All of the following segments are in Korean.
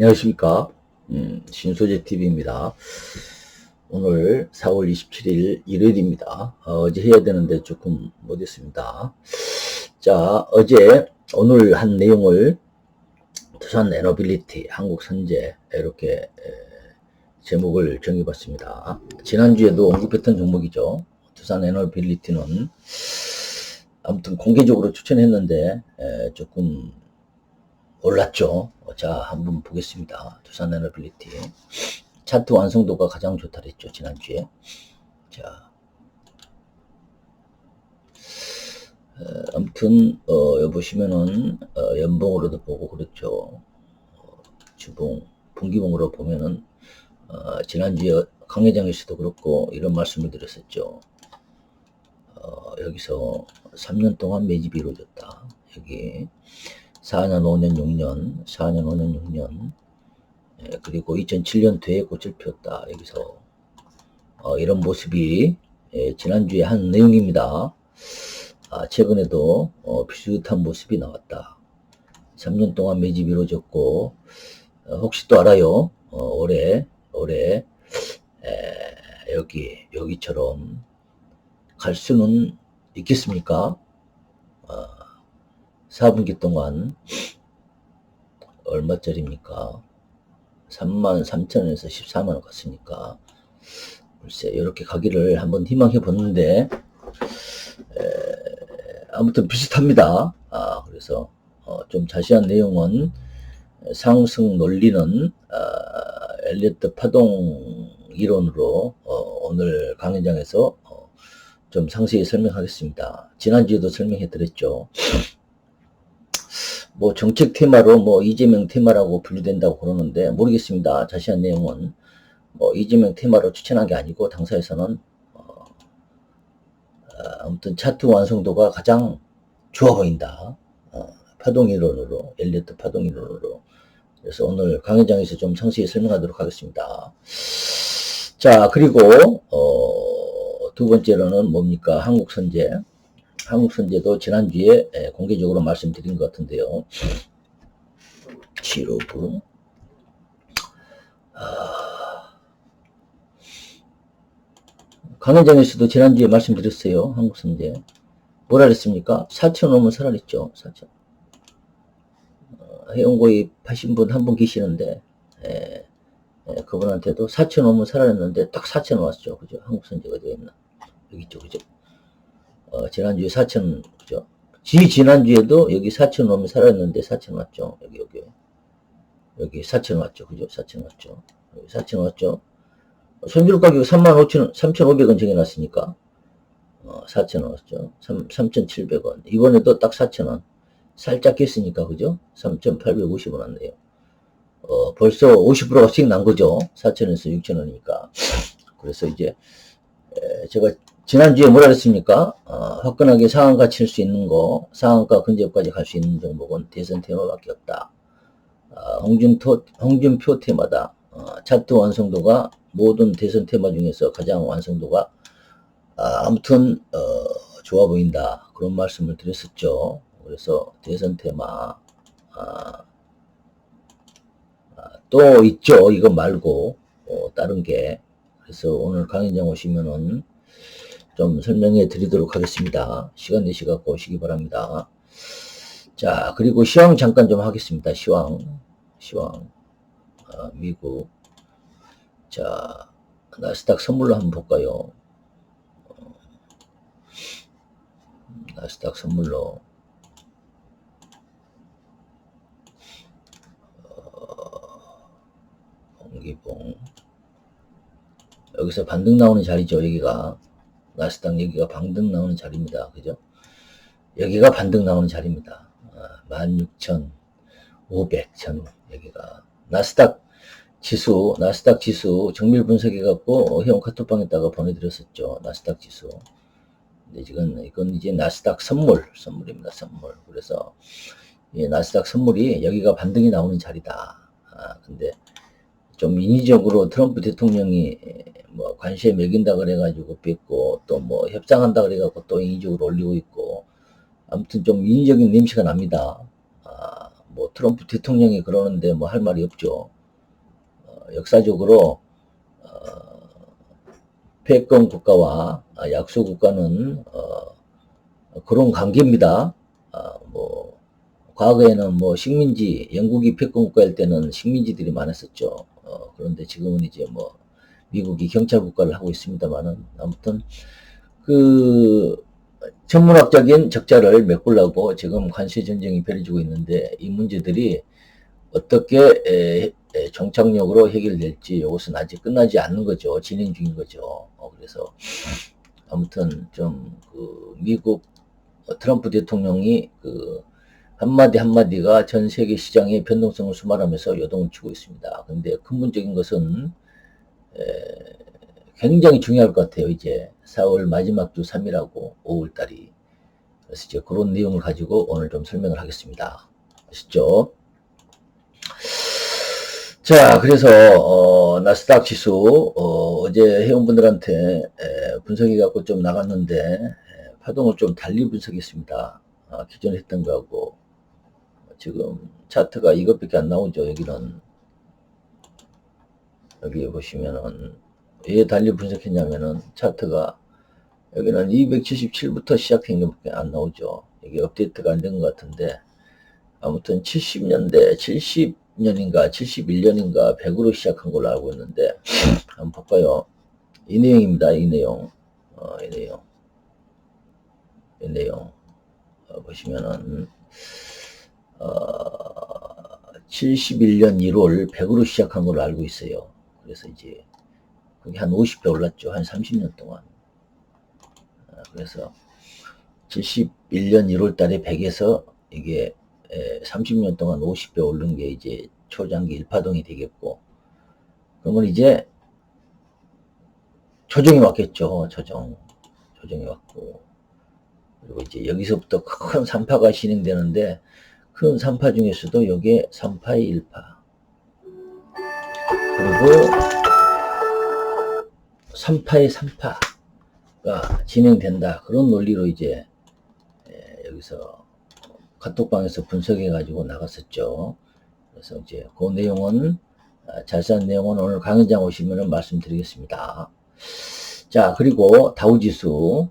안녕하십니까. 음, 신소재 TV입니다. 오늘 4월 27일 일요일입니다. 어, 제 해야 되는데 조금 못했습니다. 자, 어제 오늘 한 내용을 두산 에너빌리티, 한국 선제 이렇게 에, 제목을 정해봤습니다. 지난주에도 언급했던 종목이죠. 두산 에너빌리티는 아무튼 공개적으로 추천했는데 에, 조금 올랐죠. 자, 한번 보겠습니다. 두산 에너빌리티. 차트 완성도가 가장 좋다 그랬죠. 지난주에. 자. 에, 아무튼, 어, 여기 보시면은, 어, 연봉으로도 보고 그랬죠. 어, 주봉, 분기봉으로 보면은, 어, 지난주에 강회장에서도 그렇고, 이런 말씀을 드렸었죠. 어, 여기서 3년 동안 매집이 이루어졌다. 여기. 4년, 5년, 6년, 4년, 5년, 6년, 예, 그리고 2007년 뒤에 꽃을 피웠다. 여기서 어, 이런 모습이 예, 지난주에 한 내용입니다. 아, 최근에도 어, 비슷한 모습이 나왔다. 3년 동안 매집 이루어졌고 어, 혹시 또 알아요? 어, 올해 올해 에, 여기 여기처럼 갈 수는 있겠습니까? 어, 4분기 동안 얼마짜리입니까? 3만 3천원에서 14만원 갔으니까 글쎄 이렇게 가기를 한번 희망해 봤는데 아무튼 비슷합니다. 아, 그래서 어, 좀 자세한 내용은 상승 논리는 아, 엘리어트 파동 이론으로 어, 오늘 강연장에서 어, 좀 상세히 설명하겠습니다. 지난주에도 설명해 드렸죠. 뭐 정책 테마로 뭐 이재명 테마라고 분류된다고 그러는데 모르겠습니다. 자세한 내용은 뭐 이재명 테마로 추천한 게 아니고 당사에서는 어, 아무튼 차트 완성도가 가장 좋아 보인다. 어, 파동 이론으로 엘리어트 파동 이론으로 그래서 오늘 강의장에서 좀 상세히 설명하도록 하겠습니다. 자 그리고 어, 두 번째로는 뭡니까 한국 선제 한국선제도 지난주에 공개적으로 말씀드린 것 같은데요. 지로부. 아, 강현장에서도 지난주에 말씀드렸어요. 한국선제. 뭐라 그랬습니까? 4천 오면 살아냈죠. 4천. 어, 회원고입 하신 분 한 분 계시는데, 에, 에, 그분한테도 4천 오면 살아냈는데 딱 4천 왔죠. 그죠? 한국선제가 되어 있나? 여기 있죠. 그죠? 어, 지난주에 4천, 그죠? 지 지난주에도 여기 4천 넘으면 살았는데 4천 왔죠. 여기, 여기. 여기 4천 왔죠. 그죠? 4천 왔죠. 여기 4천 왔죠. 손질 가격 3만 5천, 3,500원 정해놨으니까, 어, 4천 원 왔죠. 3, 3,700원. 이번에도 딱 4천 원. 살짝 깼으니까, 그죠? 3,850원 왔네요. 어, 벌써 50%가 수익 난 거죠. 4천원에서 6천원이니까. 그래서 이제, 에, 제가 지난주에 뭐라 그랬습니까? 어, 화끈하게 상한가 칠 수 있는 거, 상한가 근접까지 갈 수 있는 종목은 대선 테마밖에 없다. 어, 홍준표, 홍준표 테마다. 어, 차트 완성도가 모든 대선 테마 중에서 가장 완성도가 아, 아무튼 어, 좋아 보인다. 그런 말씀을 드렸었죠. 그래서 대선 테마 아, 아, 또 있죠. 이거 말고 어, 다른 게 그래서 오늘 강의장 오시면은 좀 설명해 드리도록 하겠습니다. 시간 내시갖고 오시기 바랍니다. 자, 그리고 시황 잠깐 좀 하겠습니다. 시황, 시황, 아, 미국. 자, 나스닥 선물로 한번 볼까요? 어, 나스닥 선물로. 홍기봉. 여기서 반등 나오는 자리죠, 여기가. 나스닥 여기가 반등 나오는 자리입니다. 그죠? 여기가 반등 나오는 자리입니다. 아, 16,500, 전 여기가. 나스닥 지수, 나스닥 지수 정밀 분석해갖고 회원 카톡방에다가 보내드렸었죠. 나스닥 지수. 근데 지금 이건 이제 나스닥 선물, 선물입니다. 선물. 그래서 예, 나스닥 선물이 여기가 반등이 나오는 자리다. 아, 근데 좀 인위적으로 트럼프 대통령이 뭐 관시에 매긴다 그래가지고 뺐고 또 뭐 협상한다 그래갖고 또 인위적으로 올리고 있고 아무튼 좀 인위적인 냄새가 납니다. 아, 뭐 트럼프 대통령이 그러는데 뭐 할 말이 없죠. 어, 역사적으로 어, 패권 국가와 아, 약소 국가는 어, 그런 관계입니다. 아, 뭐 과거에는 뭐 식민지 영국이 패권 국가일 때는 식민지들이 많았었죠. 어, 그런데 지금은 이제 뭐 미국이 경찰 국가를 하고 있습니다만은 아무튼 그 천문학적인 적자를 메꾸려고 지금 관세 전쟁이 벌어지고 있는데 이 문제들이 어떻게 에, 에, 정착력으로 해결될지 이것은 아직 끝나지 않는 거죠. 진행 중인 거죠. 어, 그래서 아무튼 좀 그 미국 트럼프 대통령이 그 한마디 한마디가 전 세계 시장의 변동성을 수말하면서 요동을 치고 있습니다. 근데 근본적인 것은 에, 굉장히 중요할 것 같아요. 이제 4월 마지막 주 3일하고 5월 달이. 그래서 이제 그런 내용을 가지고 오늘 좀 설명을 하겠습니다. 아시죠? 자, 그래서 어, 나스닥 지수 어, 제 회원분들한테 에, 분석해 갖고 좀 나갔는데 에, 파동을 좀 달리 분석했습니다. 아, 기존에 했던 거하고 지금 차트가 이것밖에 안 나오죠. 여기는 여기 보시면은 왜 달리 분석했냐면은 차트가 여기는 277부터 시작된 것밖에 안 나오죠. 이게 업데이트가 안 된 것 같은데 아무튼 70년대 70년인가 71년인가 100으로 시작한 걸로 알고 있는데 한번 볼까요? 이 내용입니다. 이 내용 어, 이 내용 이 내용 어, 보시면은 어, 71년 1월 100으로 시작한 걸로 알고 있어요. 그래서 이제 그게 한 50배 올랐죠. 한 30년 동안. 아, 그래서 71년 1월 달에 100에서 이게 30년 동안 50배 오른 게 이제 초장기 일파동이 되겠고, 그러면 이제 조정이 왔겠죠. 조정. 조정이 왔고. 그리고 이제 여기서부터 큰 3파가 진행되는데, 큰 3파 중에서도 여기에 3파의 1파. 그리고 3파의 3파가 진행된다. 그런 논리로 이제 여기서 카톡방에서 분석해 가지고 나갔었죠. 그래서 이제 그 내용은 아, 자세한 내용은 오늘 강연장 오시면 말씀드리겠습니다. 자 그리고 다우지수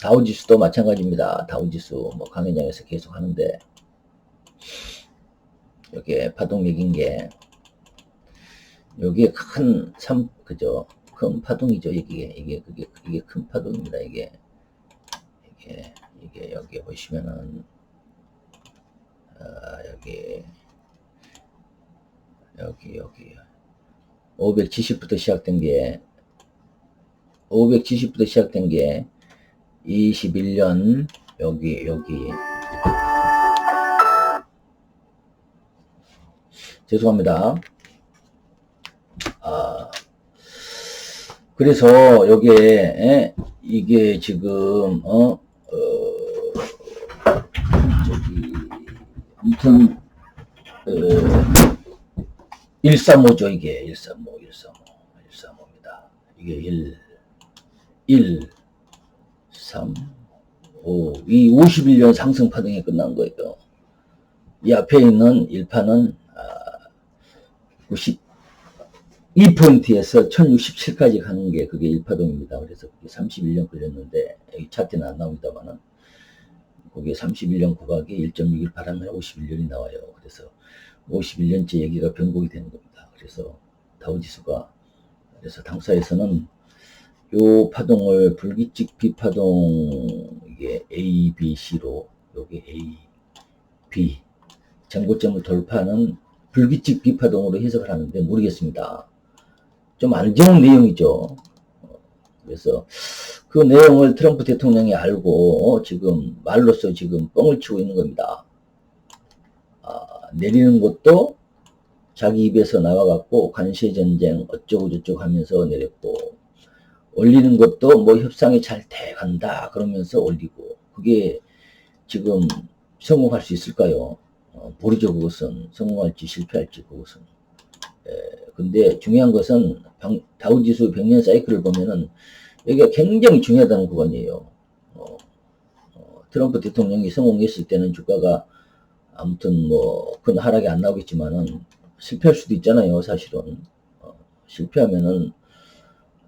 다우지수도 마찬가지입니다. 다우지수 뭐 강연장에서 계속 하는데 여기에 파동 맥인 게 여기에 큰 3, 그죠? 큰 파동이죠. 이게 이게 그게 이게 큰 파동입니다. 이게 이게 이게 여기 보시면은 아, 여기 여기 여기 570부터 시작된 게 570부터 시작된 게 21년 여기 여기 죄송합니다. 아 그래서 여기에 에, 이게 지금 어, 어 저기 아무튼 어, 135죠 이게 135 135 135입니다. 이게 1 1 3 5 이 51년 상승 파동이 끝난 거예요. 이 앞에 있는 1파는 아, 90 2포인트에서 1067까지 가는 게 그게 1파동입니다. 그래서 그게 31년 걸렸는데, 여기 차트는 안 나옵니다만은, 그게 31년 구각이 1.618하면 51년이 나와요. 그래서 51년째 얘기가 변곡이 되는 겁니다. 그래서 다우지수가, 그래서 당사에서는 요 파동을 불규칙 비파동, 이게 A, B, C로, 여기 A, B, 전고점을 돌파하는 불규칙 비파동으로 해석을 하는데 모르겠습니다. 좀 안 좋은 내용이죠. 그래서 그 내용을 트럼프 대통령이 알고 지금 말로써 지금 뻥을 치고 있는 겁니다. 아, 내리는 것도 자기 입에서 나와갖고 관세 전쟁 어쩌고 저쩌고 하면서 내렸고 올리는 것도 뭐 협상이 잘 돼간다 그러면서 올리고 그게 지금 성공할 수 있을까요? 어, 모르죠 그것은 성공할지 실패할지 그것은 에, 근데 중요한 것은 다우지수 백년 사이클을 보면은 여기가 굉장히 중요하다는 부분이에요. 어, 어, 트럼프 대통령이 성공했을 때는 주가가 아무튼 뭐 큰 하락이 안 나오겠지만은 실패할 수도 있잖아요, 사실은. 어, 실패하면은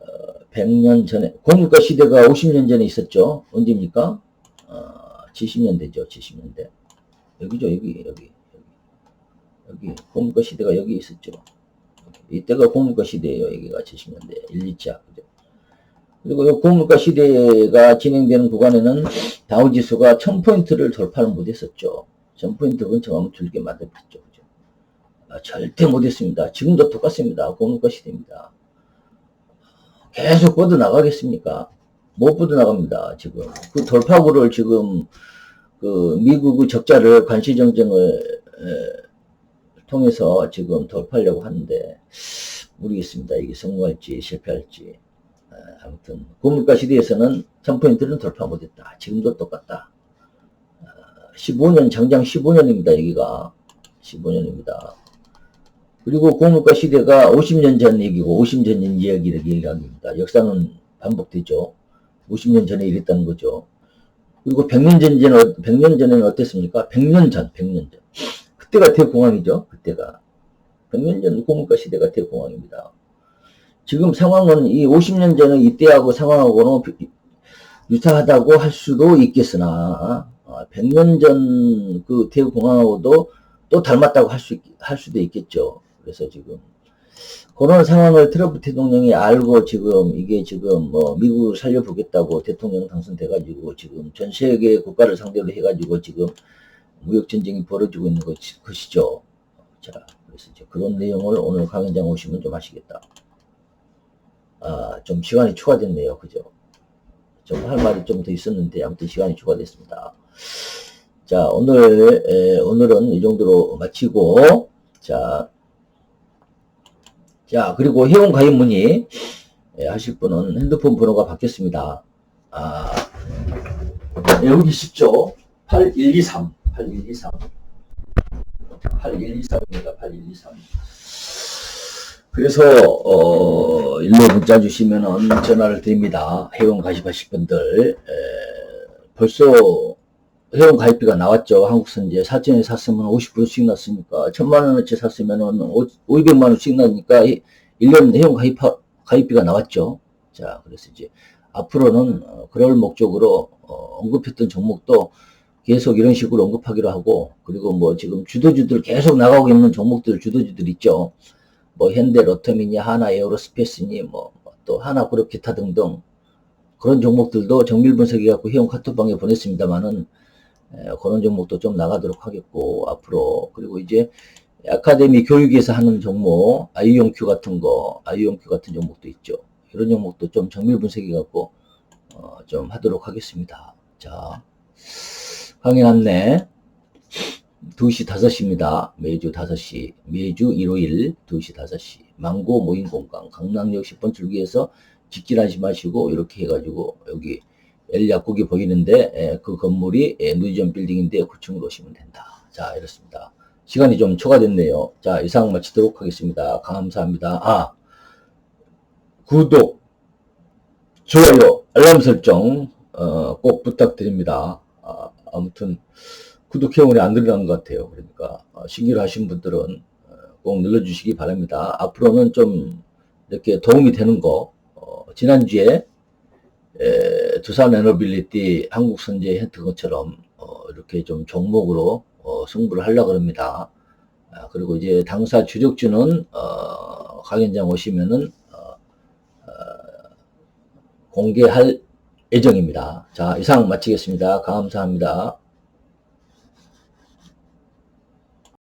어, 100년 전에 고물가 시대가 50년 전에 있었죠. 언제입니까? 어, 70년대죠, 70년대. 여기죠, 여기, 여기, 여기. 여기 고물가 시대가 여기 있었죠. 이때가 고물가 시대예요. 여기가 70년대 1, 2차. 그죠? 그리고 이 고물가 시대가 진행되는 구간에는 다우지수가 1000포인트를 돌파를 못했었죠. 1000포인트 근처가면 들게 만들었죠. 그죠? 아, 절대 못했습니다. 지금도 똑같습니다. 고물가 시대입니다. 계속 뻗어나가겠습니까? 못 뻗어나갑니다. 지금. 그 돌파구를 지금 그 미국의 적자를 관시정정을 에, 통해서 지금 돌파하려고 하는데 모르겠습니다. 이게 성공할지 실패할지. 에, 아무튼 고물가 시대에서는 1000포인트는 돌파 못했다. 지금도 똑같다. 어, 15년 장장 15년입니다. 여기가 15년입니다. 그리고 고물가 시대가 50년 전 얘기고 50년 전 이야기를 얘기합니다. 역사는 반복되죠. 50년 전에 이랬다는 거죠. 그리고 100년 전에는 100년 전에는 어땠습니까? 100년 전, 100년 전. 그때가 대공황이죠. 그때가 100년 전 고물가 시대가 대공황입니다. 지금 상황은 이 50년 전에 이때하고 상황하고는 비- 유사하다고 할 수도 있겠으나 100년 전 그 대공황하고도 또 닮았다고 할 수, 할 수도 있겠죠. 그래서 지금 그런 상황을 트럼프 대통령이 알고 지금 이게 지금 뭐 미국을 살려보겠다고 대통령 당선돼가지고 지금 전 세계 국가를 상대로 해가지고 지금 무역 전쟁이 벌어지고 있는 것, 것이죠. 자, 그래서 이제 그런 내용을 오늘 강연장 오시면 좀 하시겠다. 아, 좀 시간이 추가됐네요. 그죠? 좀 할 말이 좀 더 있었는데 아무튼 시간이 추가됐습니다. 자, 오늘, 에, 오늘은 이 정도로 마치고, 자, 자, 그리고 회원 가입 문의 예, 하실 분은 핸드폰 번호가 바뀌었습니다. 아, 여기 쉽죠? 8123, 8123. 8123입니다, 8123. 그래서, 어, 일로 문자 주시면은 전화를 드립니다. 회원 가입하실 분들. 에, 벌써 회원 가입비가 나왔죠. 한국선제. 사전에 샀으면 50%씩 났으니까. 천만 원어치 샀으면은 500만 원씩 나니까 1년 회원 가입, 가입비가 나왔죠. 자, 그래서 이제 앞으로는 어, 그럴 목적으로 어, 언급했던 종목도 계속 이런 식으로 언급하기로 하고 그리고 뭐 지금 주도주들 계속 나가고 있는 종목들 주도주들 있죠. 뭐 현대 로터미니, 하나 에어로스페이스니 뭐 또 하나 그룹 기타 등등 그런 종목들도 정밀 분석해 갖고 회원 카톡방에 보냈습니다만은 에, 그런 종목도 좀 나가도록 하겠고 앞으로 그리고 이제 아카데미 교육에서 하는 종목 아이용큐 같은 거 아이용큐 같은 종목도 있죠. 이런 종목도 좀 정밀 분석해 갖고 어, 좀 하도록 하겠습니다. 자 강연 안내 2시 5시입니다. 매주 5시, 매주 일요일 2시 5시. 망고 모임 공간, 강남역 10번 출구에서 직진하지 마시고, 이렇게 해가지고, 여기 L 약국이 보이는데, 에, 그 건물이 에, 누지점 빌딩인데, 9층으로 오시면 된다. 자, 이렇습니다. 시간이 좀 초과됐네요. 자, 이상 마치도록 하겠습니다. 감사합니다. 아, 구독, 좋아요, 알람 설정, 어, 꼭 부탁드립니다. 아, 아무튼, 구독 회원이 안 들어간 것 같아요. 그러니까 어, 신기로 하신 분들은 어, 꼭 눌러주시기 바랍니다. 앞으로는 좀 이렇게 도움이 되는 거 어, 지난주에 에, 두산 에너빌리티 한국선제 했던 것처럼 어, 이렇게 좀 종목으로 어, 승부를 하려고 합니다. 아, 그리고 이제 당사 주력주는 어, 강연장 오시면은 어, 어, 공개할 예정입니다. 자 이상 마치겠습니다. 감사합니다.